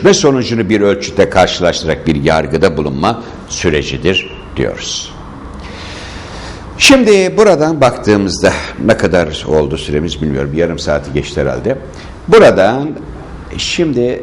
ölçme sonucunu bir ölçüte karşılaştırarak bir yargıda bulunma sürecidir diyoruz. Şimdi buradan baktığımızda ne kadar oldu süremiz bilmiyorum. Yarım saati geçti herhalde. Buradan şimdi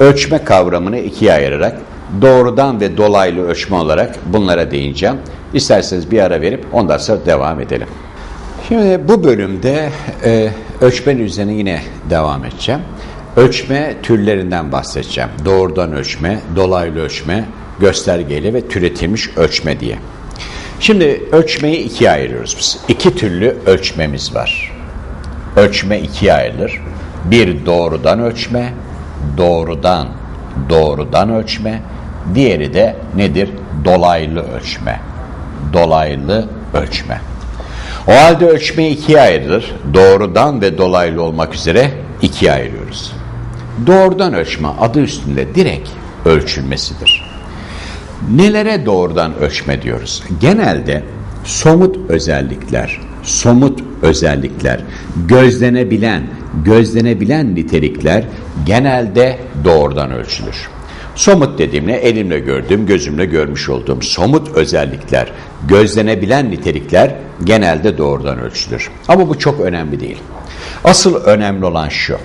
ölçme kavramını ikiye ayırarak doğrudan ve dolaylı ölçme olarak bunlara değineceğim. İsterseniz bir ara verip ondan sonra devam edelim. Şimdi bu bölümde e, ölçmenin üzerine yine devam edeceğim. Ölçme türlerinden bahsedeceğim. Doğrudan ölçme, dolaylı ölçme, göstergeli ve türetilmiş ölçme diye. Şimdi ölçmeyi ikiye ayırıyoruz biz. İki türlü ölçmemiz var. Ölçme ikiye ayrılır. Bir doğrudan ölçme, doğrudan, doğrudan ölçme. Diğeri de nedir? Dolaylı ölçme. Dolaylı ölçme. O halde ölçme ikiye ayrılır. Doğrudan ve dolaylı olmak üzere ikiye ayırıyoruz. Doğrudan ölçme adı üstünde direkt ölçülmesidir. Nelere doğrudan ölçme diyoruz? Genelde somut özellikler, somut özellikler, gözlenebilen, gözlenebilen nitelikler genelde doğrudan ölçülür. Somut dediğimle elimle gördüğüm, gözümle görmüş olduğum somut özellikler, gözlenebilen nitelikler genelde doğrudan ölçülür. Ama bu çok önemli değil. Asıl önemli olan şu.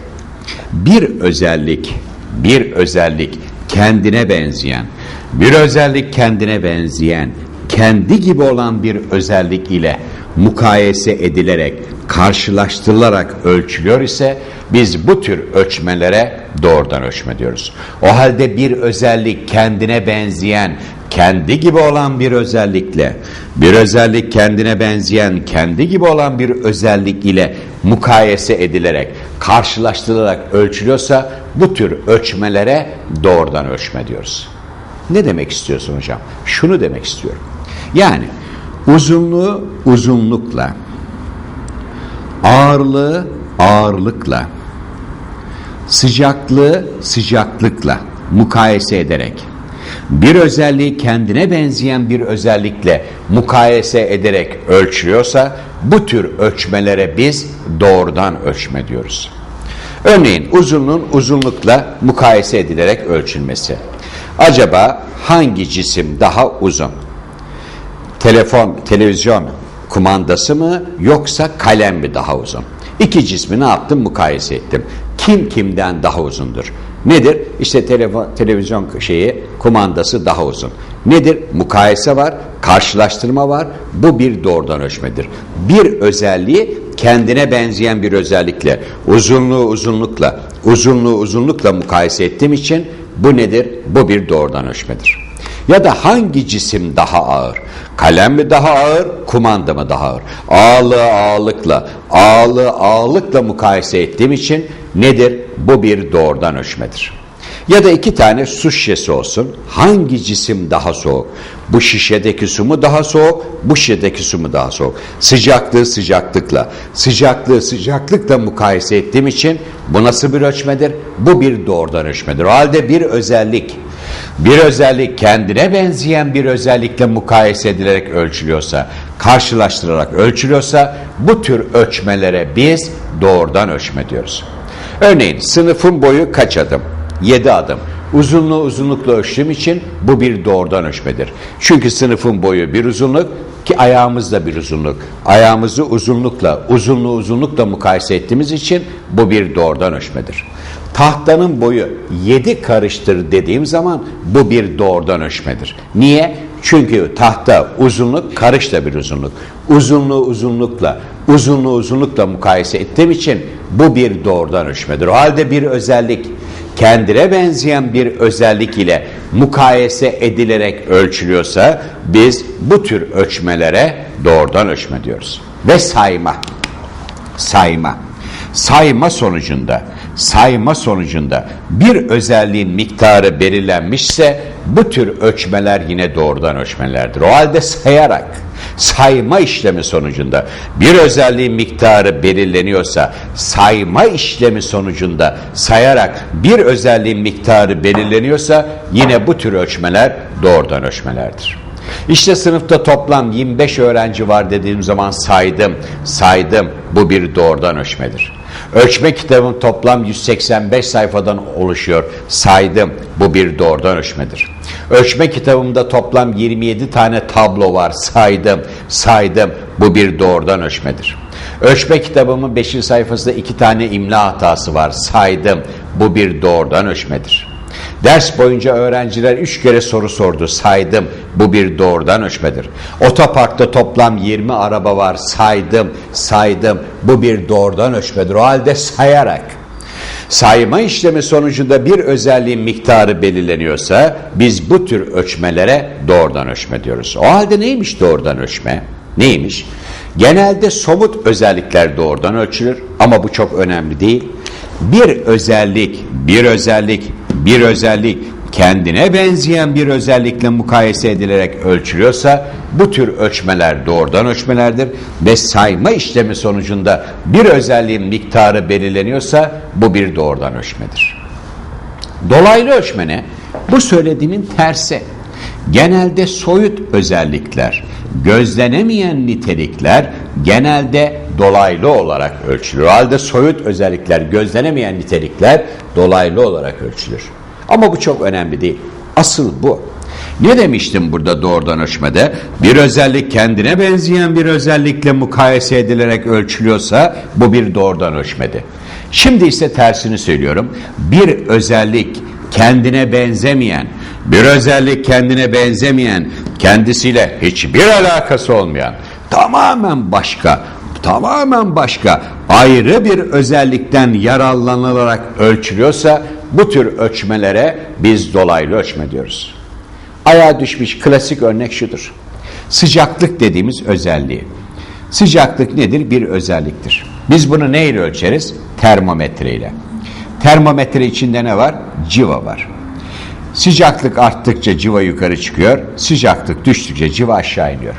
Bir özellik, bir özellik kendine benzeyen, bir özellik kendine benzeyen, kendi gibi olan bir özellik ile mukayese edilerek, karşılaştırılarak ölçülüyor ise biz bu tür ölçmelere doğrudan ölçme diyoruz. O halde bir özellik kendine benzeyen, kendi gibi olan bir özellikle, bir özellik kendine benzeyen, kendi gibi olan bir özellik ile mukayese edilerek, karşılaştırılarak ölçülüyorsa bu tür ölçmelere doğrudan ölçme diyoruz. Ne demek istiyorsun hocam? Şunu demek istiyorum. Yani uzunluğu uzunlukla, ağırlığı ağırlıkla, sıcaklığı sıcaklıkla mukayese ederek, bir özelliği kendine benzeyen bir özellikle mukayese ederek ölçüyorsa bu tür ölçmelere biz doğrudan ölçme diyoruz. Örneğin uzunluğun uzunlukla mukayese edilerek ölçülmesi. Acaba hangi cisim daha uzun? Telefon, televizyon kumandası mı yoksa kalem mi daha uzun? İki cismi ne yaptım? Mukayese ettim. Kim kimden daha uzundur? Nedir? İşte telefon, televizyon şeyi kumandası daha uzun. Nedir? Mukayese var, karşılaştırma var. Bu bir doğrudan ölçmedir. Bir özelliği kendine benzeyen bir özellikle, uzunluğu uzunlukla, uzunluğu uzunlukla mukayese ettiğim için bu nedir? Bu bir doğrudan ölçmedir. Ya da hangi cisim daha ağır? Kalem mi daha ağır, kumanda mı daha ağır? Ağırlığı ağırlıkla, ağırlığı ağırlıkla mukayese ettiğim için nedir? Bu bir doğrudan ölçmedir. Ya da iki tane su şişesi olsun. Hangi cisim daha soğuk? Bu şişedeki su mu daha soğuk? Bu şişedeki su mu daha soğuk? Sıcaklığı sıcaklıkla, sıcaklığı sıcaklıkla mukayese ettiğim için bu nasıl bir ölçmedir? Bu bir doğrudan ölçmedir. O halde bir özellik, bir özellik kendine benzeyen bir özellikle mukayese edilerek ölçülüyorsa, karşılaştırarak ölçülüyorsa bu tür ölçmelere biz doğrudan ölçme diyoruz. Örneğin sınıfın boyu kaç adım? 7 adım. Uzunluğu uzunlukla ölçtüğüm için bu bir doğrudan ölçmedir. Çünkü sınıfın boyu bir uzunluk ki ayağımız da bir uzunluk. Ayağımızı uzunlukla, uzunluğu uzunlukla mukayese ettiğimiz için bu bir doğrudan ölçmedir. Tahtanın boyu 7 karıştır dediğim zaman bu bir doğrudan ölçmedir. Niye? Çünkü tahta uzunluk karış da bir uzunluk. Uzunluğu uzunlukla, uzunluğu uzunlukla mukayese ettiğim için bu bir doğrudan ölçmedir. O halde bir özellik kendine benzeyen bir özellik ile mukayese edilerek ölçülüyorsa biz bu tür ölçmelere doğrudan ölçme diyoruz. Ve sayma. Sayma. Sayma sonucunda sayma sonucunda bir özelliğin miktarı belirlenmişse bu tür ölçmeler yine doğrudan ölçmelerdir. O halde sayarak sayma işlemi sonucunda bir özelliğin miktarı belirleniyorsa sayma işlemi sonucunda sayarak bir özelliğin miktarı belirleniyorsa yine bu tür ölçmeler doğrudan ölçmelerdir. İşte sınıfta toplam 25 öğrenci var dediğim zaman saydım, saydım. Bu bir doğrudan ölçmedir. Ölçme kitabım toplam 185 sayfadan oluşuyor. Saydım. Bu bir doğrudan ölçmedir. Ölçme kitabımda toplam 27 tane tablo var. Saydım. Saydım. Bu bir doğrudan ölçmedir. Ölçme kitabımın 5. sayfasında iki tane imla hatası var. Saydım. Bu bir doğrudan ölçmedir. Ders boyunca öğrenciler üç kere soru sordu. Saydım. Bu bir doğrudan ölçmedir. Otoparkta toplam 20 araba var. Saydım. Saydım. Bu bir doğrudan ölçmedir. O halde sayarak. Sayma işlemi sonucunda bir özelliğin miktarı belirleniyorsa biz bu tür ölçmelere doğrudan ölçme diyoruz. O halde neymiş doğrudan ölçme? Neymiş? Genelde somut özellikler doğrudan ölçülür ama bu çok önemli değil. Bir özellik, bir özellik, bir özellik kendine benzeyen bir özellikle mukayese edilerek ölçülüyorsa bu tür ölçmeler doğrudan ölçmelerdir ve sayma işlemi sonucunda bir özelliğin miktarı belirleniyorsa bu bir doğrudan ölçmedir. Dolaylı ölçme ne? Bu söylediğimin tersi. Genelde soyut özellikler, gözlenemeyen nitelikler genelde dolaylı olarak ölçülür. O halde soyut özellikler, gözlenemeyen nitelikler dolaylı olarak ölçülür. Ama bu çok önemli değil. Asıl bu. Ne demiştim burada doğrudan ölçmede? Bir özellik kendine benzeyen bir özellikle mukayese edilerek ölçülüyorsa bu bir doğrudan ölçmedi. Şimdi ise tersini söylüyorum. Bir özellik kendine benzemeyen, bir özellik kendine benzemeyen, kendisiyle hiçbir alakası olmayan, tamamen başka, tamamen başka, ayrı bir özellikten yararlanılarak ölçülüyorsa bu tür ölçmelere biz dolaylı ölçme diyoruz. Ayağa düşmüş klasik örnek şudur. Sıcaklık dediğimiz özelliği. Sıcaklık nedir? Bir özelliktir. Biz bunu neyle ölçeriz? Termometre ile. Termometre içinde ne var? Civa var. Sıcaklık arttıkça civa yukarı çıkıyor, sıcaklık düştükçe civa aşağı iniyor.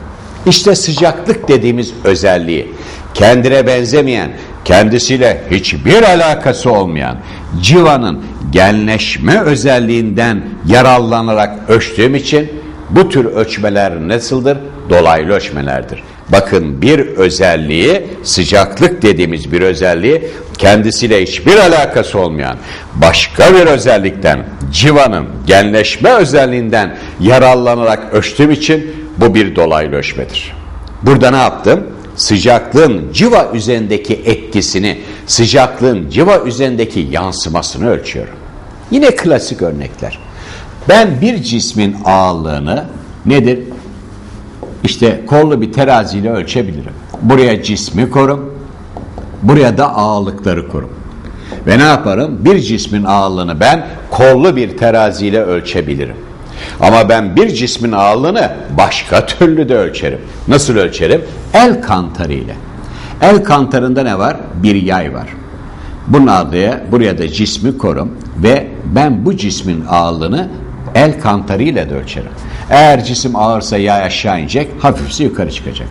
İşte sıcaklık dediğimiz özelliği kendine benzemeyen, kendisiyle hiçbir alakası olmayan civanın genleşme özelliğinden yararlanarak ölçtüğüm için bu tür ölçmeler nasıldır? Dolaylı ölçmelerdir. Bakın bir özelliği sıcaklık dediğimiz bir özelliği kendisiyle hiçbir alakası olmayan başka bir özellikten civanın genleşme özelliğinden yararlanarak ölçtüğüm için bu bir dolaylı ölçmedir. Burada ne yaptım? Sıcaklığın civa üzerindeki etkisini, sıcaklığın civa üzerindeki yansımasını ölçüyorum. Yine klasik örnekler. Ben bir cismin ağırlığını nedir? İşte kollu bir teraziyle ölçebilirim. Buraya cismi korum, buraya da ağırlıkları korum. Ve ne yaparım? Bir cismin ağırlığını ben kollu bir teraziyle ölçebilirim. Ama ben bir cismin ağırlığını başka türlü de ölçerim. Nasıl ölçerim? El kantarı ile. El kantarında ne var? Bir yay var. Bunun adıya buraya da cismi korum ve ben bu cismin ağırlığını el kantarı ile de ölçerim. Eğer cisim ağırsa yay aşağı inecek, hafifse yukarı çıkacak.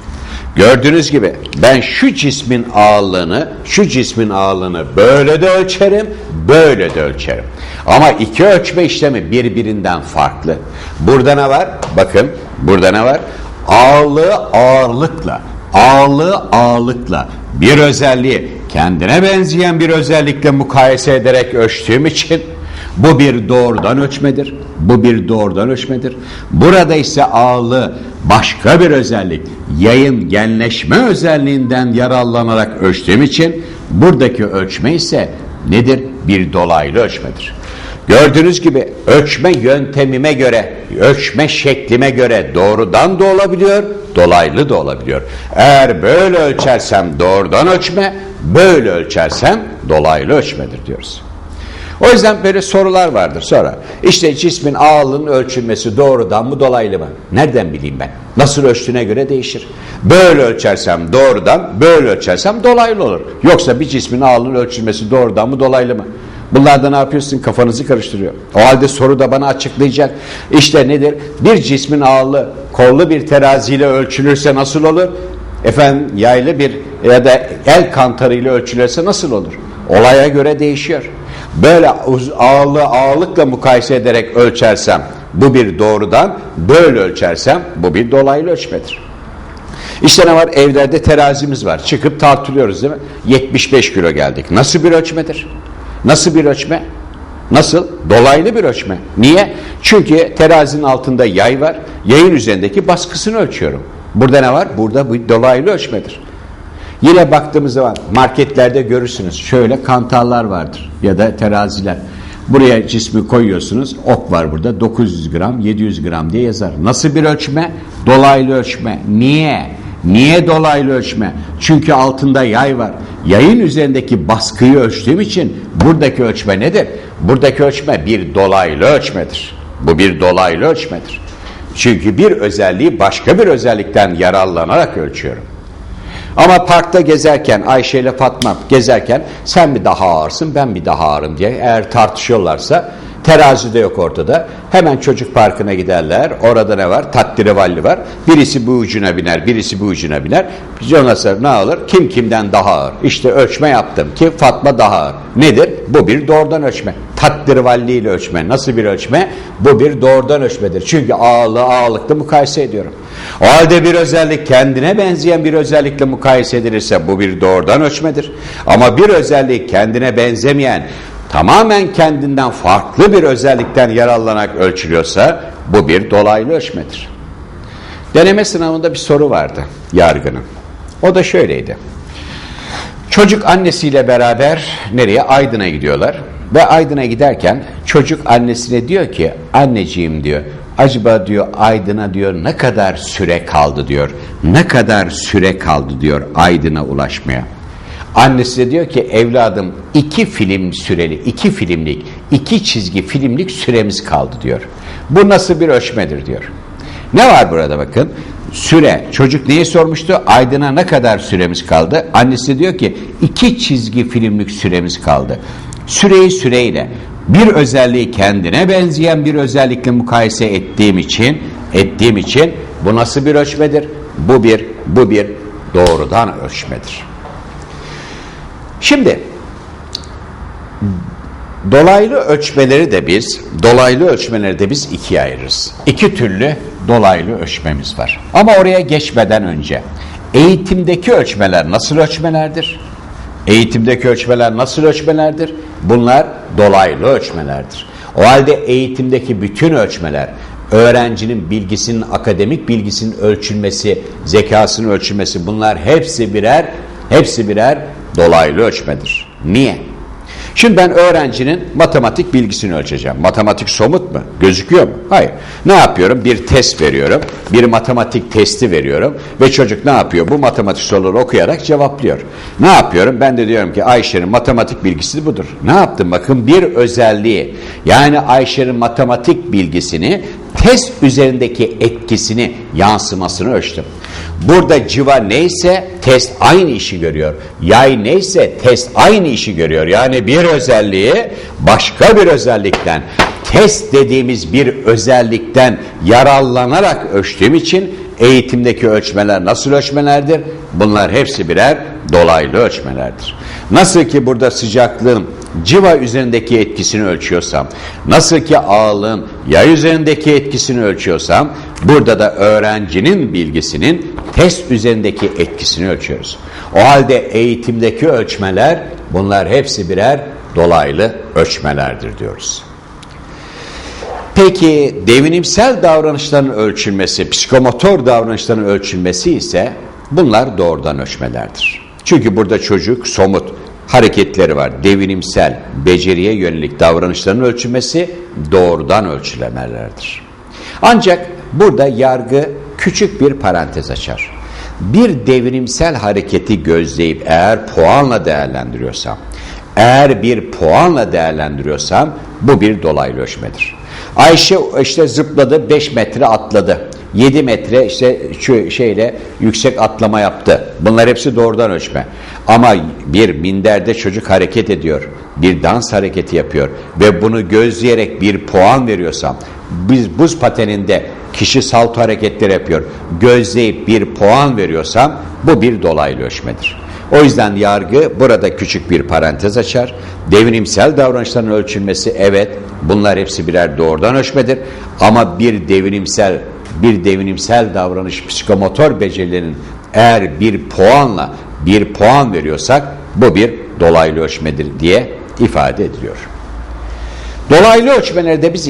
Gördüğünüz gibi ben şu cismin ağırlığını, şu cismin ağırlığını böyle de ölçerim, böyle de ölçerim. Ama iki ölçme işlemi birbirinden farklı. Burada ne var? Bakın burada ne var? Ağırlığı ağırlıkla, ağırlığı ağırlıkla bir özelliği kendine benzeyen bir özellikle mukayese ederek ölçtüğüm için bu bir doğrudan ölçmedir. Bu bir doğrudan ölçmedir. Burada ise ağırlığı başka bir özellik, yayın genleşme özelliğinden yararlanarak ölçtüğüm için buradaki ölçme ise nedir? Bir dolaylı ölçmedir. Gördüğünüz gibi ölçme yöntemime göre, ölçme şeklime göre doğrudan da olabiliyor, dolaylı da olabiliyor. Eğer böyle ölçersem doğrudan ölçme, böyle ölçersem dolaylı ölçmedir diyoruz. O yüzden böyle sorular vardır sonra. İşte cismin ağırlığının ölçülmesi doğrudan mı dolaylı mı? Nereden bileyim ben? Nasıl ölçtüğüne göre değişir. Böyle ölçersem doğrudan, böyle ölçersem dolaylı olur. Yoksa bir cismin ağırlığının ölçülmesi doğrudan mı dolaylı mı? Bunlarda ne yapıyorsun? Kafanızı karıştırıyor. O halde soru da bana açıklayacak. İşte nedir? Bir cismin ağırlığı kollu bir teraziyle ölçülürse nasıl olur? Efendim yaylı bir ya da el kantarıyla ölçülürse nasıl olur? Olaya göre değişiyor. Böyle ağırlığı ağırlıkla mukayese ederek ölçersem bu bir doğrudan, böyle ölçersem bu bir dolaylı ölçmedir. İşte ne var? Evlerde terazimiz var. Çıkıp tartılıyoruz değil mi? 75 kilo geldik. Nasıl bir ölçmedir? Nasıl bir ölçme? Nasıl? Dolaylı bir ölçme. Niye? Çünkü terazinin altında yay var. Yayın üzerindeki baskısını ölçüyorum. Burada ne var? Burada bir dolaylı ölçmedir. Yine baktığımız zaman marketlerde görürsünüz. Şöyle kantarlar vardır ya da teraziler. Buraya cismi koyuyorsunuz. Ok var burada. 900 gram, 700 gram diye yazar. Nasıl bir ölçme? Dolaylı ölçme. Niye? Niye dolaylı ölçme? Çünkü altında yay var. Yayın üzerindeki baskıyı ölçtüğüm için buradaki ölçme nedir? Buradaki ölçme bir dolaylı ölçmedir. Bu bir dolaylı ölçmedir. Çünkü bir özelliği başka bir özellikten yararlanarak ölçüyorum. Ama parkta gezerken Ayşe ile Fatma gezerken sen mi daha ağırsın ben mi daha ağırım diye eğer tartışıyorlarsa terazi de yok ortada. Hemen çocuk parkına giderler. Orada ne var? Tattirivalli var. Birisi bu ucuna biner, birisi bu ucuna biner. Ondan sonra ne olur? Kim kimden daha ağır? İşte ölçme yaptım ki Fatma daha ağır. Nedir? Bu bir doğrudan ölçme. Tattirivalli ile ölçme. Nasıl bir ölçme? Bu bir doğrudan ölçmedir. Çünkü ağırlığı ağırlıkla mukayese ediyorum. O halde bir özellik kendine benzeyen bir özellikle mukayese edilirse bu bir doğrudan ölçmedir. Ama bir özellik kendine benzemeyen tamamen kendinden farklı bir özellikten yararlanarak ölçülüyorsa bu bir dolaylı ölçmedir. Deneme sınavında bir soru vardı yargının. O da şöyleydi. Çocuk annesiyle beraber nereye? Aydın'a gidiyorlar. Ve Aydın'a giderken çocuk annesine diyor ki anneciğim diyor acaba diyor Aydın'a diyor ne kadar süre kaldı diyor. Ne kadar süre kaldı diyor Aydın'a ulaşmaya. Annesi de diyor ki evladım iki film süreli, iki filmlik, iki çizgi filmlik süremiz kaldı diyor. Bu nasıl bir ölçmedir diyor. Ne var burada bakın? Süre. Çocuk neyi sormuştu? Aydın'a ne kadar süremiz kaldı? Annesi diyor ki iki çizgi filmlik süremiz kaldı. Süreyi süreyle bir özelliği kendine benzeyen bir özellikle mukayese ettiğim için ettiğim için bu nasıl bir ölçmedir? Bu bir bu bir doğrudan ölçmedir. Şimdi dolaylı ölçmeleri de biz dolaylı ölçmeleri de biz ikiye ayırırız. İki türlü dolaylı ölçmemiz var. Ama oraya geçmeden önce eğitimdeki ölçmeler nasıl ölçmelerdir? Eğitimdeki ölçmeler nasıl ölçmelerdir? Bunlar dolaylı ölçmelerdir. O halde eğitimdeki bütün ölçmeler öğrencinin bilgisinin, akademik bilgisinin ölçülmesi, zekasının ölçülmesi bunlar hepsi birer hepsi birer dolaylı ölçmedir. Niye? Şimdi ben öğrencinin matematik bilgisini ölçeceğim. Matematik somut mu? Gözüküyor mu? Hayır. Ne yapıyorum? Bir test veriyorum. Bir matematik testi veriyorum. Ve çocuk ne yapıyor? Bu matematik soruları okuyarak cevaplıyor. Ne yapıyorum? Ben de diyorum ki Ayşe'nin matematik bilgisi budur. Ne yaptım? Bakın bir özelliği. Yani Ayşe'nin matematik bilgisini test üzerindeki etkisini, yansımasını ölçtüm. Burada civa neyse test aynı işi görüyor. Yay neyse test aynı işi görüyor. Yani bir özelliği başka bir özellikten test dediğimiz bir özellikten yararlanarak ölçtüğüm için eğitimdeki ölçmeler nasıl ölçmelerdir? Bunlar hepsi birer dolaylı ölçmelerdir. Nasıl ki burada sıcaklığın civa üzerindeki etkisini ölçüyorsam, nasıl ki ağırlığın yay üzerindeki etkisini ölçüyorsam, burada da öğrencinin bilgisinin test üzerindeki etkisini ölçüyoruz. O halde eğitimdeki ölçmeler bunlar hepsi birer dolaylı ölçmelerdir diyoruz. Peki devinimsel davranışların ölçülmesi, psikomotor davranışların ölçülmesi ise bunlar doğrudan ölçmelerdir. Çünkü burada çocuk somut hareketleri var. Devinimsel, beceriye yönelik davranışların ölçülmesi doğrudan ölçülemelerdir. Ancak burada yargı küçük bir parantez açar. Bir devrimsel hareketi gözleyip eğer puanla değerlendiriyorsam, eğer bir puanla değerlendiriyorsam bu bir dolaylı ölçmedir. Ayşe işte zıpladı 5 metre atladı. 7 metre işte şu şeyle yüksek atlama yaptı. Bunlar hepsi doğrudan ölçme. Ama bir minderde çocuk hareket ediyor. Bir dans hareketi yapıyor ve bunu gözleyerek bir puan veriyorsam biz buz pateninde kişi salto hareketleri yapıyor. Gözleyip bir puan veriyorsam bu bir dolaylı ölçmedir. O yüzden yargı burada küçük bir parantez açar. Devrimsel davranışların ölçülmesi evet bunlar hepsi birer doğrudan ölçmedir. Ama bir devrimsel bir devrimsel davranış psikomotor becerilerinin eğer bir puanla bir puan veriyorsak bu bir dolaylı ölçmedir diye ifade ediliyor. Dolaylı ölçmelerde biz